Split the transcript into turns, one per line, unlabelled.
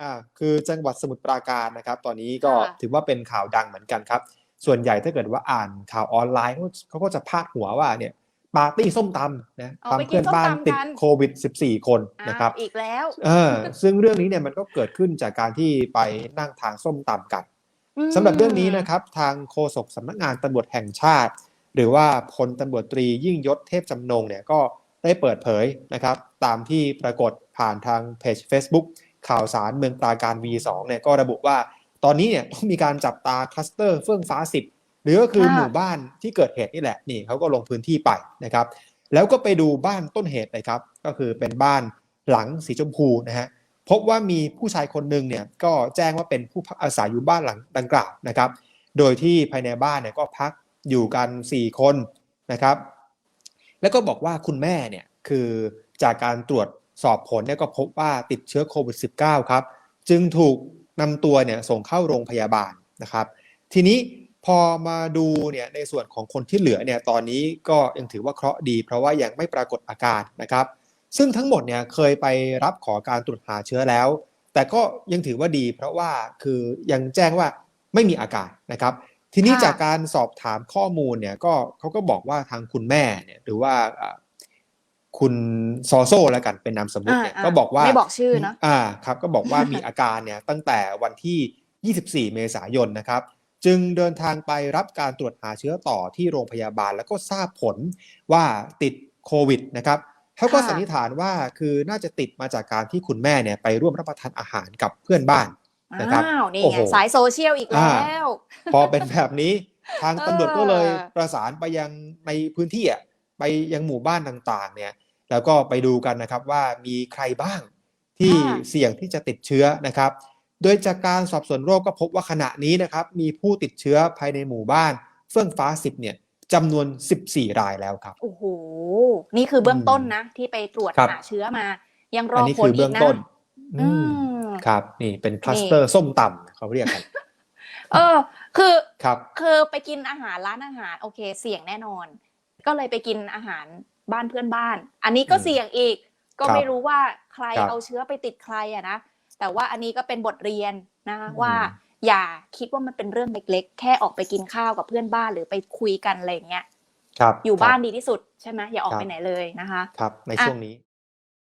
อ่าคือจังหวัดสมุทรปราการนะครับ ตอนนี้ก็
ค่ะ
ถือว่าเป็นข่าวดังเหมือนกันครับ ส่วนใหญ่ถ้าเกิดว่าอ่านข่าวออนไลน์เขาเขาก็จะพาดหัวว่าเนี่ยปาร์ตี้ส้มตำนะ
เอาไป
ทำเพื่อนบ้าน
กินส้มตำ
ติด
กัน
โควิด 14 คนนะครับ
อ้าวอีกแล้ว
เออซึ่งเรื่องนี้เนี่ยมันก็เกิดขึ้นจากการที่ไปนั่งทานส้มตำกัน
อืม
สำหรับเรื่องนี้นะครับ ทางโฆษกสำนักงานตำรวจแห่งชาติ หรือว่าพลตำรวจตรียิ่งยศเทพจำนงเนี่ยก็ได้เปิดเผยนะครับ ตามที่ปรากฏผ่านทางเพจ Facebook ข่าวสารเมืองปราการ V2 เนี่ยก็ระบุว่าตอนนี้เนี่ยต้องมีการจับตาคลัสเตอร์เฟื่องฟ้าสิบหรือก็คือ
ค่ะ
หมู่บ้านที่เกิดเหตุนี่แหละนี่เขาก็ลงพื้นที่ไปนะครับแล้วก็ไปดูบ้านต้นเหตุเลยครับ ก็คือเป็นบ้านหลังสีชมพูนะฮะพบว่ามีผู้ชายคนหนึ่งเนี่ยก็แจ้งว่าเป็นผู้พักอาศัยอยู่บ้านหลังดังกล่าวนะครับ โดยที่ภายในบ้านเนี่ยก็พักอยู่กัน 4 คนนะครับ แล้วก็บอกว่าคุณแม่เนี่ยคือจากการตรวจ สอบผลเนี่ยก็พบว่าติดเชื้อโควิด -19 ครับ จึงถูกนำตัวเนี่ยส่งเข้าโรงพยาบาลนะครับ ทีนี้พอมาดูเนี่ยในส่วนของคนที่เหลือเนี่ยตอนนี้ก็ยังถือว่าเคราะห์ดี เพราะว่ายังไม่ปรากฏอาการนะครับ ซึ่งทั้งหมดเนี่ยเคยไปรับขอการตรวจหาเชื้อแล้ว แต่ก็ยังถือว่าดี เพราะว่าคือยังแจ้งว่าไม่มีอาการนะครับ ทีนี้
ค่ะ
จากการสอบถามข้อมูลเนี่ยก็เขาก็บอกว่าทางคุณแม่เนี่ยหรือว่าอ่า คุณซอโซ่แล้วกันเป็นนามสมมุติเนี่ย
อ่า
ก็บอกว่า
ไม่บอกชื่อเนอะ
อ่าครับก็บอกว่ามีอาการเนี่ยตั้งแต่วันที่ 24 เมษายนนะครับ จึงเดินทางไปรับการตรวจหาเชื้อต่อที่โรงพยาบาล แล้วก็ทราบผลว่าติดโควิดนะครับเขาก็
ค่ะ
สันนิษฐานว่าคือน่าจะติดมาจากการที่คุณแม่เนี่ยไปร่วมรับประทานอาหารกับเพื่อนบ้านนะครับ
อ้าวนี่
โอ้
ไง
โห
สายโซเชียลอีก
อ่า
แล้ว
พอเป็นแบบนี้ทางตำรวจก็เลย
เออ
ประสานไปยังในพื้นที่อะไปยังหมู่บ้านต่างๆ เนี่ย แล้วก็ไปดูกันนะครับว่ามีใครบ้างที่เสี่ยงที่จะติดเชื้อนะครับ โดยจากการสอบสวนโรคก็พบว่าขณะนี้นะครับมีผู้ติดเชื้อภายในหมู่บ้าน เฟื่องฟ้าสิบเนี่ยจำนวน 14 รายแล้วครับ
โอ้โห นี่คือเบื้องต้นนะ ที่ไปตรวจ
ครับ
หาเชื้อมา ยังร
อั
อน
นี้
ผ
คื
ล
อ
อี
เบื้อกง
นะ
ต้น
อื
อืม
ม
ครับ นี่เป็นคลัสเตอร์ส้มตำเขาเรียกกัน
เออ คือ
ครับ
คือไปกินอาหารร้านอาหาร โอเค เสี่ยงแน่นอน ก็เลยไปกินอาหาร บ้านเพื่อนบ้าน อันนี้ก็
อืม
เสี่ยงอีก ก็
ครับ
ไม่รู้ว่าใคร
ครับ
เอาเชื้อไปติดใครอะนะ แต่ว่าอันนี้ก็เป็นบทเรียนนะ
อืม
ว่าอย่าคิดว่ามันเป็นเรื่องเล็กๆ แค่ออกไปกินข้าวกับเพื่อนบ้านหรือไปคุยกันอะไรอย่างเงี้ย
ครับ
อยู่
ครับ
บ้านดีที่สุดใช่ไหมอย่าออก
ครับ
ไปไหนเลยนะคะ
ครับ ใน
อะ
ช่วงนี้